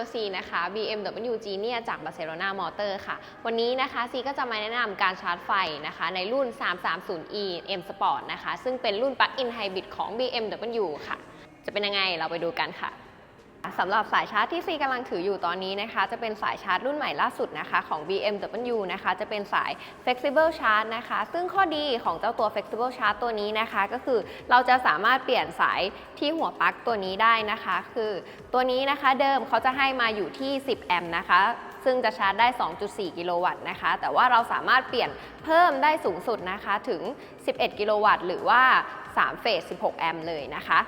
ลซีนะคะ BMW Genia จากบาร์เซโลนามอเตอร์ค่ะ วันนี้นะคะซีก็จะมาแนะนำการชาร์จไฟนะคะ ในรุ่น 330e M Sport นะคะ ซึ่งเป็นรุ่น Plug-in Hybrid ของ BMW ค่ะ จะเป็นยังไงเราไปดูกันค่ะ สำหรับสายชาร์จที่ซีกำลังถืออยู่ตอนนี้นะคะ จะเป็นสายชาร์จรุ่นใหม่ล่าสุดนะคะของ BMW นะคะ จะเป็นสาย Flexible Charge นะคะ ซึ่งข้อดีของเจ้าตัว Flexible Charge ตัวนี้นะคะ ก็คือเราจะสามารถเปลี่ยนสายที่หัวปลั๊กตัวนี้ได้นะคะ คือตัวนี้นะคะเดิมเขาจะให้มาอยู่ที่ 10 แอมป์นะคะ ซึ่งจะชาร์จได้ 2.4 กิโลวัตต์นะคะ แต่ว่าเราสามารถเปลี่ยนเพิ่มได้สูงสุดนะคะถึง 11 กิโลวัตต์หรือว่า3เฟส 16 แอมป์เลยนะคะ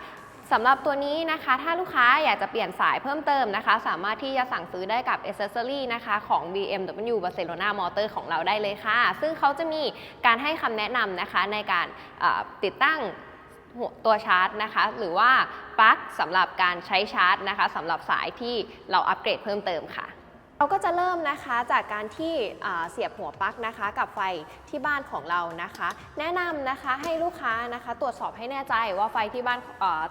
สำหรับตัวนี้นะคะ ถ้าลูกค้าอยากจะเปลี่ยนสายเพิ่มเติมนะคะ สามารถที่จะสั่งซื้อได้กับ a อ c e s s o r y นะคะของ BMW Barcelona Motor ของเราได้เลยค่ะ ซึ่งเขาจะมีการให้คำแนะนำนะคะในการติดตั้งหัวตัวชาร์จนะคะ หรือว่าปลั๊กสำหรับการใช้ชาร์จนะคะสำหรับสายที่เราอัปเกรดเพิ่มเติมค่ะ เราก็จะเริ่มนะคะจากการที่เสียบหัวปลั๊กนะคะกับไฟที่บ้านของเรานะคะ แนะนำนะคะให้ลูกค้านะคะ ตรวจสอบให้แน่ใจว่าไฟที่บ้าน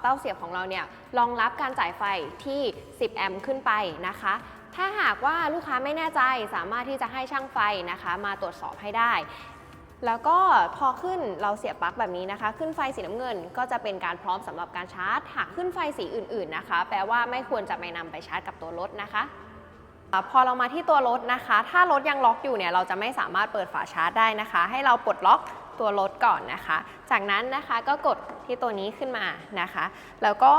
เต้าเสียบของเราเนี่ยรองรับการจ่ายไฟที่ 10 แอมป์ขึ้นไปนะคะถ้าหากว่าลูกค้าไม่แน่ใจสามารถที่จะให้ช่างไฟนะคะ มาตรวจสอบให้ได้ แล้วก็พอขึ้นเราเสียบปลั๊กแบบนี้นะคะ ขึ้นไฟสีน้ำเงิน ก็จะเป็นการพร้อมสำหรับการชาร์จ หากขึ้นไฟสีอื่น ๆนะคะ แปลว่าไม่ควรจะไปนำไปชาร์จกับตัวรถนะคะ พอเรามาที่ตัวรถนะคะ ถ้ารถยังล็อกอยู่เนี่ยเราจะไม่สามารถเปิดฝาชาร์จได้นะคะ ให้เราปลดล็อกตัวรถก่อนนะคะ จากนั้นนะคะก็กดที่ตัวนี้ขึ้นมานะคะ แล้วก็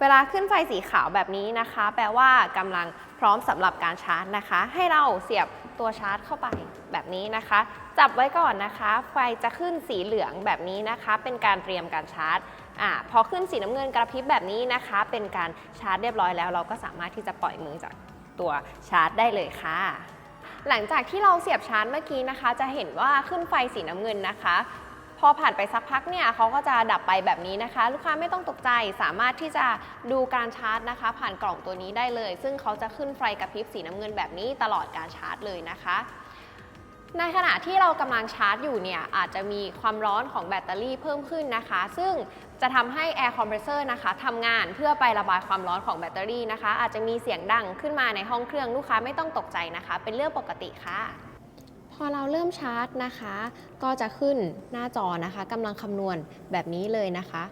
เวลาขึ้นไฟสีขาวแบบนี้นะคะ แปลว่ากำลังพร้อมสำหรับการชาร์จนะคะ ให้เราเสียบตัวชาร์จเข้าไปแบบนี้นะคะ จับไว้ก่อนนะคะ ไฟจะขึ้นสีเหลืองแบบนี้นะคะ เป็นการเตรียมการชาร์จอพอขึ้นสีน้ำเงินกระพริบแบบนี้นะคะ เป็นการชาร์จเรียบร้อยแล้ว เราก็สามารถที่จะปล่อยมือจาก ตัวชาร์จได้เลยค่ะ หลังจากที่เราเสียบชาร์จเมื่อกี้นะคะ จะเห็นว่าขึ้นไฟสีน้ำเงินนะคะพอผ่านไปสักพักเนี่ยเขาก็จะดับไปแบบนี้นะคะ ลูกค้าไม่ต้องตกใจสามารถที่จะดูการชาร์จนะคะ ผ่านกล่องตัวนี้ได้เลย ซึ่งเขาจะขึ้นไฟกระพริบสีน้ำเงินแบบนี้ตลอดการชาร์จเลยนะคะ ในขณะที่เรากำลังชาร์จอยู่เนี่ยอาจจะมีความร้อนของแบตเตอรี่เพิ่มขึ้นนะคะ ซึ่งจะทำให้อ air Compressor นะคะทำงานเพื่อไประบายความร้อนของแบตเตอรี่นะคะ อาจจะมีเสียงดังขึ้นมาในห้องเครื่องลูกค้าไม่ต้องตกใจนะคะ เป็นเรื่องปกติค่ะ พอเราเริ่มชาร์จนะคะ ก็จะขึ้นหน้าจอนะคะกำลังคำนวณแบบนี้เลยนะคะ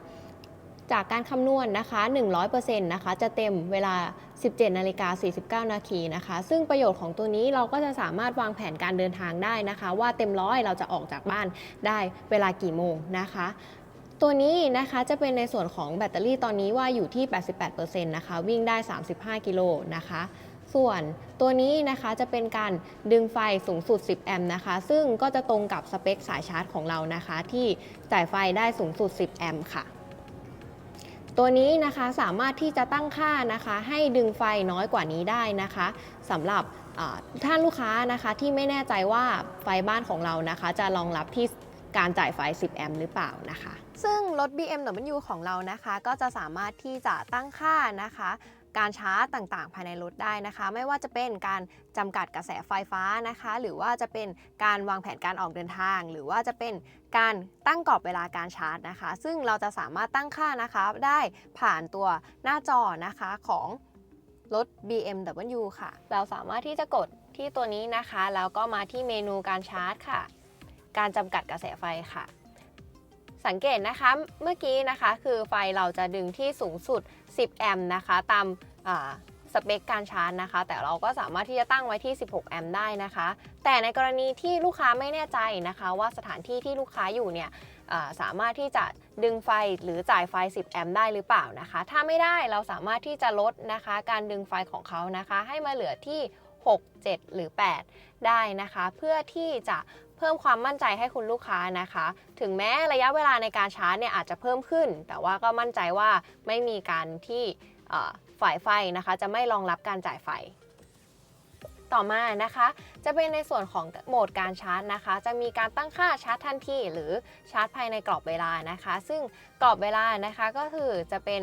จากการคำนวณนะคะ 100%นะคะ จะเต็มเวลา 17นาฬิกา49 นาทีนะคะ ซึ่งประโยชน์ของตัวนี้เราก็จะสามารถวางแผนการเดินทางได้นะคะ ว่าเต็มร้อยเราจะออกจากบ้านได้เวลากี่โมงนะคะตัวนี้นะคะจะเป็นในส่วนของแบตเตอรี่ตอนนี้ว่าอยู่ที่ 88%นะคะ วิ่งได้ 35 กิโลนะคะ ส่วนตัวนี้นะคะจะเป็นการดึงไฟสูงสุด 10 แอมป์นะคะ ซึ่งก็จะตรงกับสเปคสายชาร์จของเรานะคะ ที่จ่ายไฟได้สูงสุด 10 แอมป์ค่ะ ตัวนี้นะคะสามารถที่จะตั้งค่านะคะให้ดึงไฟน้อยกว่านี้ได้นะคะสำหรับท่านลูกค้านะคะที่ไม่แน่ใจว่าไฟบ้านของเรานะคะ จะรองรับที่การจ่ายไฟ 10 แอมป์หรือเปล่านะคะ ซึ่งรถ BMW ของเรานะคะ ก็จะสามารถที่จะตั้งค่านะคะ การชาร์จต่างๆ ภายในรถได้นะคะ ไม่ว่าจะเป็นการจำกัดกระแสไฟฟ้านะคะ หรือว่าจะเป็นการวางแผนการออกเดินทาง หรือว่าจะเป็นการตั้งกรอบเวลาการชาร์จนะคะ ซึ่งเราจะสามารถตั้งค่านะคะได้ผ่านตัวหน้าจอนะคะของรถ BMW ค่ะ เราสามารถที่จะกดที่ตัวนี้นะคะ แล้วก็มาที่เมนูการชาร์จค่ะ การจำกัดกระแสไฟค่ะ สังเกตนะคะเมื่อกี้นะคะคือไฟเราจะดึงที่สูงสุด 10 แอมป์นะคะ ตามสเปคการชาร์จนะคะ แต่เราก็สามารถที่จะตั้งไว้ที่ 16 แอมป์ได้นะคะ แต่ในกรณีที่ลูกค้าไม่แน่ใจนะคะ ว่าสถานที่ที่ลูกค้าอยู่เนี่ยสามารถที่จะดึงไฟหรือจ่ายไฟ 10 แอมป์ได้หรือเปล่านะคะ ถ้าไม่ได้เราสามารถที่จะลดนะคะ การดึงไฟของเขานะคะ ให้มาเหลือที่ 6 7 หรือ 8 ได้นะคะ เพื่อที่จะ เพิ่มความมั่นใจให้คุณลูกค้านะคะ ถึงแม้ระยะเวลาในการชาร์จเนี่ยอาจจะเพิ่มขึ้น แต่ว่าก็มั่นใจว่าไม่มีการที่ฝ่ายไฟนะคะ จะไม่รองรับการจ่ายไฟต่อมานะคะ จะเป็นในส่วนของโหมดการชาร์จนะคะ จะมีการตั้งค่าชาร์จทันทีหรือชาร์จภายในกรอบเวลานะคะ ซึ่งกรอบเวลานะคะก็คือจะเป็น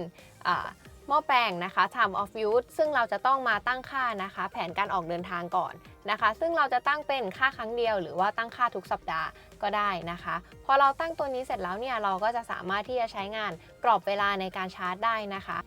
หม้อแปลงนะคะ time of use ซึ่งเราจะต้องมาตั้งค่านะคะ แผนการออกเดินทางก่อน นะคะ ซึ่งเราจะตั้งเป็นค่าครั้งเดียวหรือว่าตั้งค่าทุกสัปดาห์ก็ได้นะคะ พอเราตั้งตัวนี้เสร็จแล้วเนี่ยเราก็จะสามารถที่จะใช้งานกรอบเวลาในการชาร์จได้นะคะ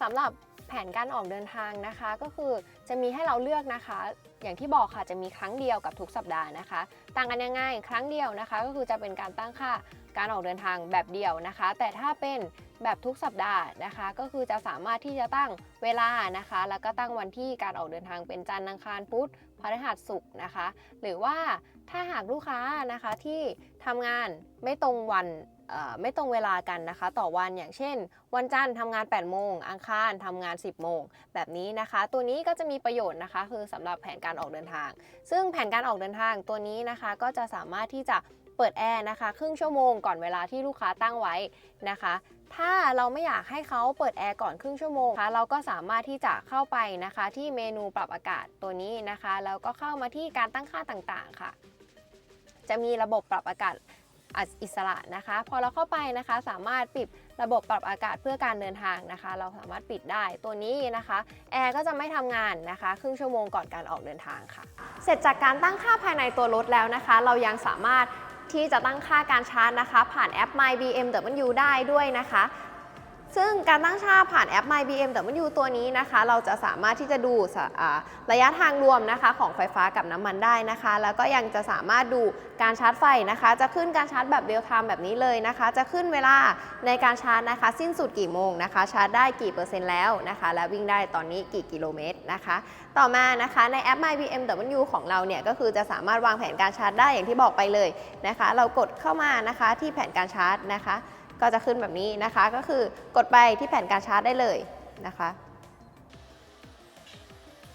สำหรับแผนการออกเดินทางนะคะ ก็คือจะมีให้เราเลือกนะคะ อย่างที่บอกค่ะจะมีครั้งเดียวกับทุกสัปดาห์นะคะ ต่างกันยังไงครั้งเดียวนะคะ ก็คือจะเป็นการตั้งค่าการออกเดินทางแบบเดียวนะคะ แต่ถ้าเป็นแบบทุกสัปดาห์นะคะ ก็คือจะสามารถที่จะตั้งเวลานะคะ แล้วก็ตั้งวันที่การออกเดินทางเป็นจันทร์อังคารพุธ พฤหัสศุกร์นะคะ หรือว่าถ้าหากลูกค้านะคะที่ทำงานไม่ตรงวันไม่ตรงเวลากันนะคะ ต่อวันอย่างเช่น วันจันทร์ทำงาน 8 โมง อังคารทำงาน 10 โมง แบบนี้นะคะ ตัวนี้ก็จะมีประโยชน์นะคะ คือสำหรับแผนการออกเดินทาง ซึ่งแผนการออกเดินทางตัวนี้นะคะ ก็จะสามารถที่จะเปิดแอร์นะคะ ครึ่งชั่วโมงก่อนเวลาที่ลูกค้าตั้งไว้นะคะ ถ้าเราไม่อยากให้เขาเปิดแอร์ก่อนครึ่งชั่วโมงคะเราก็สามารถที่จะเข้าไปนะคะ ที่เมนูปรับอากาศตัวนี้นะคะ แล้วก็เข้ามาที่การตั้งค่าต่างๆค่ะ จะมีระบบปรับอากาศอิสระนะคะ พอเราเข้าไปนะคะ สามารถปิดระบบปรับอากาศเพื่อการเดินทางนะคะ เราสามารถปิดได้ตัวนี้นะคะแอร์ก็จะไม่ทำงานนะคะ ครึ่งชั่วโมงก่อนการออกเดินทางค่ะ เสร็จจากการตั้งค่าภายในตัวรถแล้วนะคะ เรายังสามารถ ที่จะตั้งค่าการชาร์จนะคะ ผ่านแอป My BMW ได้ด้วยนะคะ ซึ่งการตั้งค่าผ่านแอป My BMW ตัวนี้นะคะ เราจะสามารถที่จะดูะระยะทางรวมนะคะของไฟฟ้ากับน้ำมันได้นะคะ แล้วก็ยังจะสามารถดูการชาร์จไฟนะคะ จะขึ้นการชาร์จแบบเรียลไทม์แบบนี้เลยนะคะ จะขึ้นเวลาในการชาร์จนะคะ สิ้นสุดกี่โมงนะคะ ชาร์จได้กี่เปอร์เซ็นต์แล้วนะคะ และวิ่งได้ตอนนี้กี่กิโลเมตรนะคะ ต่อมานะคะในแอป My BMW ของเราเนี่ยก็คือจะสามารถวางแผนการชาร์จได้อย่างที่บอกไปเลยนะคะ เรากดเข้ามานะคะที่แผนการชาร์จนะคะ ก็จะขึ้นแบบนี้นะคะ ก็คือกดไปที่แผ่นการชาร์จได้เลยนะคะ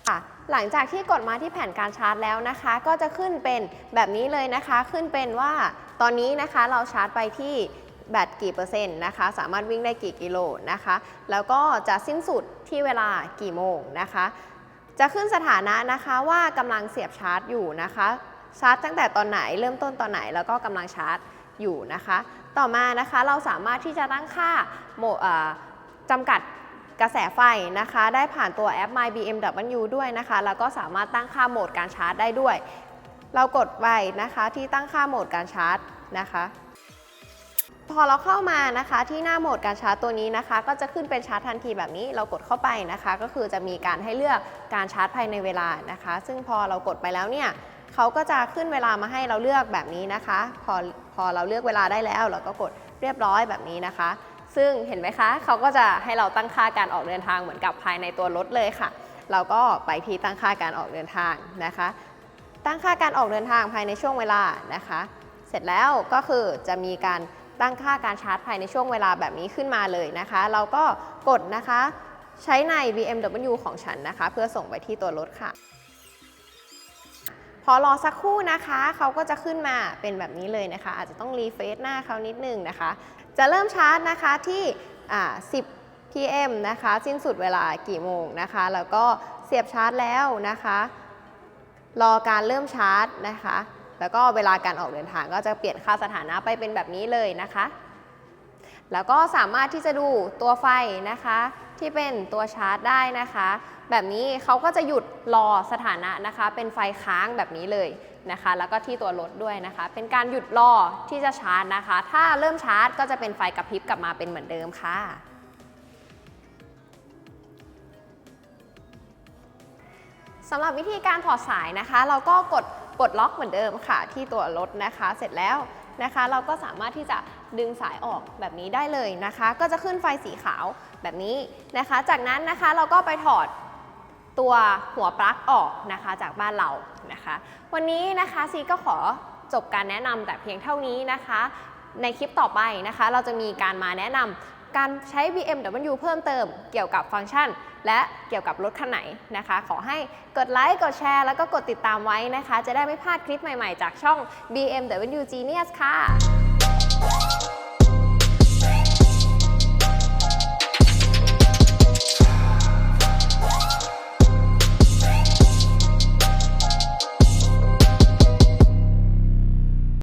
ค่ะหลังจากที่กดมาที่แผ่นการชาร์จแล้วนะคะ ก็จะขึ้นเป็นแบบนี้เลยนะคะ ขึ้นเป็นว่าตอนนี้นะคะเราชาร์จไปที่แบตกี่เปอร์เซ็นต์นะคะ สามารถวิ่งได้กี่กิโลนะคะ แล้วก็จะสิ้นสุดที่เวลากี่โมงนะคะ จะขึ้นสถานะนะคะว่ากำลังเสียบชาร์จอยู่นะคะ ชาร์จตั้งแต่ตอนไหนเริ่มต้นตอนไหนแล้วก็กำลังชาร์จอยู่นะคะ ต่อมานะคะเราสามารถที่จะตั้งค่าโหมดอ่าจำกัดกระแสไฟนะคะ ได้ผ่านตัวแอป My BMW ด้วยนะคะ แล้วก็สามารถตั้งค่าโหมดการชาร์จได้ด้วย เรากดไปนะคะที่ตั้งค่าโหมดการชาร์จนะคะพอเราเข้ามานะคะที่หน้าโหมดการชาร์จตัวนี้นะคะ ก็จะขึ้นเป็นชาร์จทันทีแบบนี้เรากดเข้าไปนะคะ ก็คือจะมีการให้เลือกการชาร์จภายในเวลานะคะ ซึ่งพอเรากดไปแล้วเนี่ยเขาก็จะขึ้นเวลามาให้เราเลือกแบบนี้นะคะ พอ พอเราเลือกเวลาได้แล้ว เราก็กดเรียบร้อยแบบนี้นะคะ ซึ่งเห็นไหมคะ เขาก็จะให้เราตั้งค่าการออกเดินทางเหมือนกับภายในตัวรถเลยค่ะ เราก็ไปที่ตั้งค่าการออกเดินทางนะคะ ตั้งค่าการออกเดินทางภายในช่วงเวลานะคะ เสร็จแล้วก็คือจะมีการตั้งค่าการชาร์จภายในช่วงเวลาแบบนี้ขึ้นมาเลยนะคะ เราก็กดนะคะใช้ใน BMW ของฉันนะคะ เพื่อส่งไปที่ตัวรถค่ะ พอรอสักครู่นะคะเขาก็จะขึ้นมาเป็นแบบนี้เลยนะคะ อาจจะต้องรีเฟรชหน้าเขานิดนึงนะคะ จะเริ่มชาร์จนะคะที่10 PM นะคะ สิ้นสุดเวลากี่โมงนะคะ แล้วก็เสียบชาร์จแล้วนะคะ รอการเริ่มชาร์จนะคะ แล้วก็เวลาการออกเดินทางก็จะเปลี่ยนค่าสถานะไปเป็นแบบนี้เลยนะคะ แล้วก็สามารถที่จะดูตัวไฟนะคะ ที่เป็นตัวชาร์จได้นะคะ แบบนี้เขาก็จะหยุดรอสถานะนะคะ เป็นไฟค้างแบบนี้เลยนะคะ แล้วก็ที่ตัวรถด้วยนะคะ เป็นการหยุดรอที่จะชาร์จนะคะ ถ้าเริ่มชาร์จก็จะเป็นไฟกระพริบกลับมาเป็นเหมือนเดิมค่ะสำหรับวิธีการถอดสายนะคะ เราก็กดปลดล็อกเหมือนเดิมค่ะ ที่ตัวรถนะคะ เสร็จแล้วนะคะ เราก็สามารถที่จะดึงสายออกแบบนี้ได้เลยนะคะ ก็จะขึ้นไฟสีขาว แบบนี้นะคะ จากนั้นนะคะเราก็ไปถอดตัวหัวปลั๊กออกนะคะจากบ้านเรานะคะ วันนี้นะคะซีก็ขอจบการแนะนำแต่เพียงเท่านี้นะคะ ในคลิปต่อไปนะคะ เราจะมีการมาแนะนำการใช้ BMW เพิ่มเติมเกี่ยวกับฟังก์ชัน และเกี่ยวกับรถคันไหนนะคะ ขอให้กดไลค์กดแชร์ แล้วก็กดติดตามไว้นะคะ จะได้ไม่พลาดคลิปใหม่ๆ จากช่อง BMW Genius ค่ะ